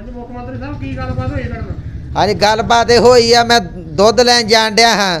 ਹਾਂਜੀ, ਮੁੱਖ ਮੰਤਰੀ ਸਾਹਿਬ, ਕੀ ਗੱਲਬਾਤ ਹੋਈ ਤੁਹਾਡੇ ਨਾਲ? ਹਾਂਜੀ, ਗੱਲਬਾਤ ਇਹ ਹੋਈ ਆ, ਮੈਂ ਦੁੱਧ ਲੈਣ ਜਾਣ ਡਿਆ ਹਾਂ।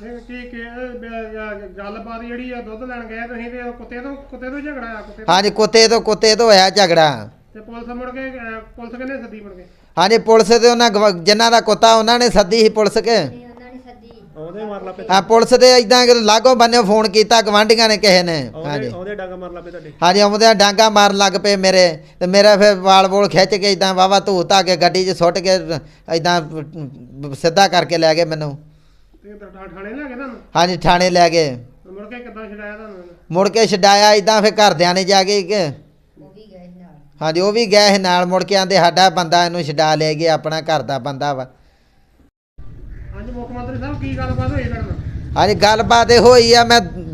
ਕੀ ਕੀ ਗੱਲਬਾਤ ਜਿਹੜੀ ਆ ਦੁੱਧ ਲੈਣ ਗਏ ਤੁਸੀਂ ਤੇ ਕੁੱਤੇ ਤੋਂ ਕੁੱਤੇ ਤੋਂ ਝਗੜਾ ਆ ਕੁੱਤੇ ਤੋਂ। ਹਾਂਜੀ ਕੁੱਤੇ ਤੋਂ ਕੁੱਤੇ ਤੋਂ ਹੋਇਆ ਝਗੜਾ। ਤੇ ਪੁਲਿਸ ਮੁੜ ਕੇ ਪੁਲਿਸ ਕਿੰਨੇ ਸੱਦੀ ਮੁੜ ਕੇ? ਹਾਂਜੀ ਪੁਲਿਸ ਤੇ ਉਹਨਾਂ ਗਵ- ਜਿਨ੍ਹਾਂ ਦਾ ਕੁੱਤਾ ਉਹਨਾਂ ਨੇ ਸੱਦੀ ਸੀ ਪੁਲਿਸ ਕੇ। ਉਹਦੇ ਮਾਰ ਲਾ ਹਾਂ ਪੁਲਿਸ ਦੇ ਇਦਾਂ ਲਾਗੋਂ ਬੰਨੇ ਫੋਨ ਕੀਤਾ ਗਵਾਂਢੀਆਂ ਨੇ ਕਿਸੇ ਨੇ। ਹਾਂਜੀ। ਉਹਦੇ ਡਾਂਗਾ ਮਾਰ ਲਾ ਤੁਹਾਡੇ। ਹਾਂਜੀ ਆਉਂਦਿਆਂ ਡਾਂਗਾ ਮਾਰਨ ਲੱਗ ਪਏ ਮੇਰੇ ਤੇ ਮੇਰਾ ਫਿਰ ਵਾਲ ਵੋਲ ਖਿੱਚ ਕੇ ਇਦਾਂ ਵਾਵਾ ਧੂ ਧਾ ਕੇ ਗੱਡੀ 'ਚ ਸੁੱਟ ਕੇ ਇਦਾਂ ਸਿੱਧਾ ਕਰਕੇ ਲੈ ਗਏ ਮੈਨੂੰ। ਤੇ ਥਾ- ਥਾਣੇ ਲੈ ਗਏ ਤੁਹਾਨੂੰ? ਹਾਂਜੀ ਥਾਣੇ ਲੈ ਗਏ। ਤੇ ਮੁੜ ਕੇ ਕਿੱਦਾਂ ਛਡਾਇਆ ਤੁਹਾਨੂੰ ਮੁੜ ਕੇ ਛਡਾਇਆ ਇਦਾਂ ਫਿਰ ਘਰਦਿਆਂ ਨੇ ਜਾ ਕੇ ਕਿ ਹਾਂਜੀ ਉਹ ਵੀ ਗਏ ਸੀ ਨਾਲ ਮੁੜ ਕੇ ਆਂਦੇ ਸਾਡਾ ਬੰਦਾ ਇਹਨੂੰ ਛਡਾ ਲੈ ਗਿਆ ਆਪਣਾ ਘਰ ਦਾ ਬੰਦਾ ਵਾ। ਹਾਂਜੀ ਮੁੱਖ ਮੰਤਰੀ ਸਾਹਿਬ ਕੀ ਗੱਲਬਾਤ ਹੋਈ ਤੁਹਾਡੇ ਨਾਲ? ਹਾਂਜੀ ਗੱਲਬਾਤ ਇਹ ਹੋਈ ਆ ਮੈਂ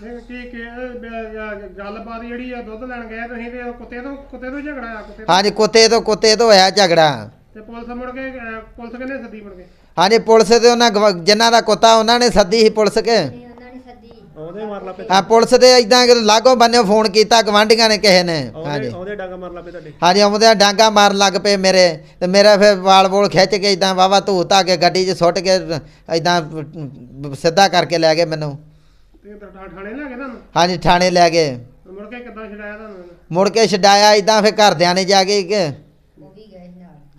ਕੀ ਕੀ ਗੱਲਬਾਤ ਜਿਹੜੀ ਆ ਦੁੱਧ ਲੈਣ ਗਏ ਤੁਸੀਂ ਤੇ ਉਹ ਕੁੱਤੇ ਤੋਂ ਕੁੱਤੇ ਤੋਂ ਝਗੜਾ ਆ ਕੁੱਤੇ ਤੋਂ। ਹਾਂਜੀ ਕੁੱਤੇ ਤੋਂ ਕੁੱਤੇ ਤੋਂ ਹੋਇਆ ਝਗੜਾ। ਤੇ ਪੁਲਿਸ ਮੁੜ ਕੇ ਪੁਲਿਸ ਕਿੰਨੇ ਸੱਦੀ ਮੁੜ ਕੇ? ਹਾਂਜੀ ਪੁਲਿਸ ਤੇ ਉਹਨਾਂ ਗਵ- ਜਿਨ੍ਹਾਂ ਦਾ ਕੁੱਤਾ ਉਹਨਾਂ ਨੇ ਸੱਦੀ ਸੀ ਪੁਲਿਸ ਕੇ। ਉਹਦੇ ਮਾਰ ਲਾ ਪੇ ਹਾਂ ਪੁਲਿਸ ਦੇ ਇਦਾਂ ਲਾਗੋਂ ਬੰਨੇ ਫੋਨ ਕੀਤਾ ਗਵਾਂਢੀਆਂ ਨੇ ਕਿਸੇ ਨੇ। ਹਾਂਜੀ। ਉਹਦੇ ਡਾਂਗਾ ਮਾਰ ਲਾ ਤੁਹਾਡੇ। ਹਾਂਜੀ ਆਉਂਦਿਆਂ ਡਾਂਗਾ ਮਾਰਨ ਲੱਗ ਪਏ ਮੇਰੇ। ਤੇ ਮੇਰਾ ਫਿਰ ਵਾਲ ਵੋਲ ਖਿੱਚ ਕੇ ਇਦਾਂ ਵਾਵਾ ਧੂ ਧਾ ਕੇ ਗੱਡੀ 'ਚ ਸੁੱਟ ਕੇ ਇਦਾਂ ਸਿੱਧਾ ਕਰਕੇ ਲੈ ਗਏ ਮੈਨੂੰ। ਤੇ ਥਾ- ਥਾਣੇ ਲੈ ਗਏ ਤੁਹਾਨੂੰ? ਹਾਂਜੀ ਥਾਣੇ ਲੈ ਗਏ। ਮੁੜ ਕੇ ਕਿੱਦਾਂ ਛਡਾਇਆ ਤੁਹਾਨੂੰ ਮੁੜ ਕੇ ਛਡਾਇਆ ਇਦਾਂ ਫਿਰ ਘਰਦਿਆਂ ਨੇ ਜਾ ਕੇ ਕਿ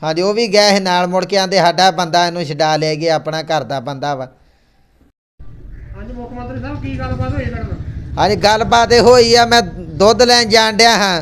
ਹਾਂਜੀ ਉਹ ਵੀ ਗਏ ਨਾਲ ਮੁੜ ਕੇ ਆਂਦੇ ਸਾਡਾ ਬੰਦਾ ਇਹਨੂੰ ਛਡਾ ਲੈ ਗਿਆ ਆਪਣਾ ਘਰ ਦਾ ਬੰਦਾ ਵਾ। ਹਾਂਜੀ ਮੁੱਖ ਮੰਤਰੀ ਸਾਹਿਬ ਕੀ ਗੱਲਬਾਤ ਹੋਈ ਤੁਹਾਡੇ ਨਾਲ? ਹਾਂਜੀ ਗੱਲਬਾਤ ਇਹ ਹੋਈ ਆ ਮੈਂ ਦੁੱਧ ਲੈਣ ਜਾਣ ਡਿਆ ਹਾਂ।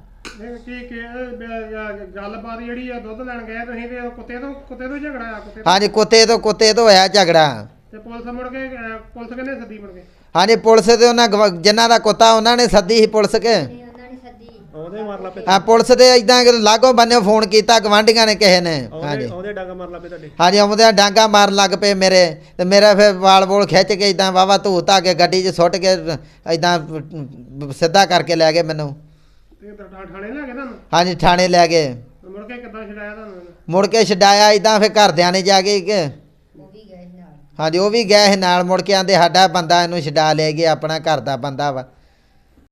ਇਹ ਕੀ ਕੀ ਇਹ ਬ- ਗੱਲਬਾਤ ਜਿਹੜੀ ਆ ਦੁੱਧ ਲੈਣ ਗਏ ਤੁਸੀਂ ਤੇ ਉਹ ਕੁੱਤੇ ਤੋਂ ਕੁੱਤੇ ਤੋਂ ਝਗੜਾ ਆ ਕੁੱਤੇ ਤੋਂ? ਹਾਂਜੀ ਕੁੱਤੇ ਤੋਂ ਕੁੱਤੇ ਤੋਂ ਹੋਇਆ ਝਗੜਾ। ਤੇ ਪੁਲਿਸ ਮੁੜ ਕੇ ਅਹ ਪੁਲਿਸ ਕਿੰਨੇ ਸੱਦੀ ਮੁੜ ਕੇ? ਹਾਂਜੀ ਪੁਲਿਸ ਤੇ ਉਹਨਾਂ ਗਵ- ਜਿਨ੍ਹਾਂ ਦਾ ਕੁੱਤਾ ਉਹਨਾਂ ਨੇ ਸੱਦੀ ਸੀ ਪੁਲਿਸ ਕੇ। ਉਹਦੇ ਮਾਰ ਲਾ ਪੇ ਹਾਂ ਪੁਲਿਸ ਦੇ ਇਦਾਂ ਲਾਗੋਂ ਬੰਨੇ ਫੋਨ ਕੀਤਾ ਗਵਾਂਢੀਆਂ ਨੇ ਕਿਸੇ ਨੇ। ਹਾਂਜੀ। ਉਹਦੇ ਡਾਂਗਾ ਮਾਰ ਲਾ ਪੇ ਤੁਹਾਡੇ। ਹਾਂਜੀ ਆਉਂਦਿਆਂ ਡਾਂਗਾ ਮਾਰਨ ਲੱਗ ਪਏ ਮੇਰੇ। ਤੇ ਮੇਰਾ ਫਿਰ ਵਾਲ ਵੋਲ ਖਿੱਚ ਕੇ ਇਦਾਂ ਵਾਵਾ ਧੂ ਧਾ ਕੇ ਗੱਡੀ 'ਚ ਸੁੱਟ ਕੇ ਇਦਾਂ ਸਿੱਧਾ ਕਰਕੇ ਲੈ ਗਏ ਮੈਨੂੰ। ਤੇ ਥਾ- ਥਾਣੇ ਲੈ ਗਏ ਤੁਹਾਨੂੰ? ਹਾਂਜੀ ਥਾਣੇ ਲੈ ਗਏ। ਤੇ ਮੁੜ ਕੇ ਕਿੱਦਾਂ ਛਡਾਇਆ ਤੁਹਾਨੂੰ ਮੁੜ ਕੇ ਛਡਾਇਆ ਇਦਾਂ ਫਿਰ ਘਰਦਿਆਂ ਨੇ ਜਾ ਕੇ ਕਿ ਹਾਂਜੀ ਉਹ ਵੀ ਗਏ ਸੀ ਨਾਲ ਮੁੜ ਕੇ ਆਂਦੇ ਸਾਡਾ ਬੰਦਾ ਇਹਨੂੰ ਛਡਾ ਲੈ ਗਿਆ ਆਪਣਾ ਘਰ ਦਾ ਬੰਦਾ ਵਾ।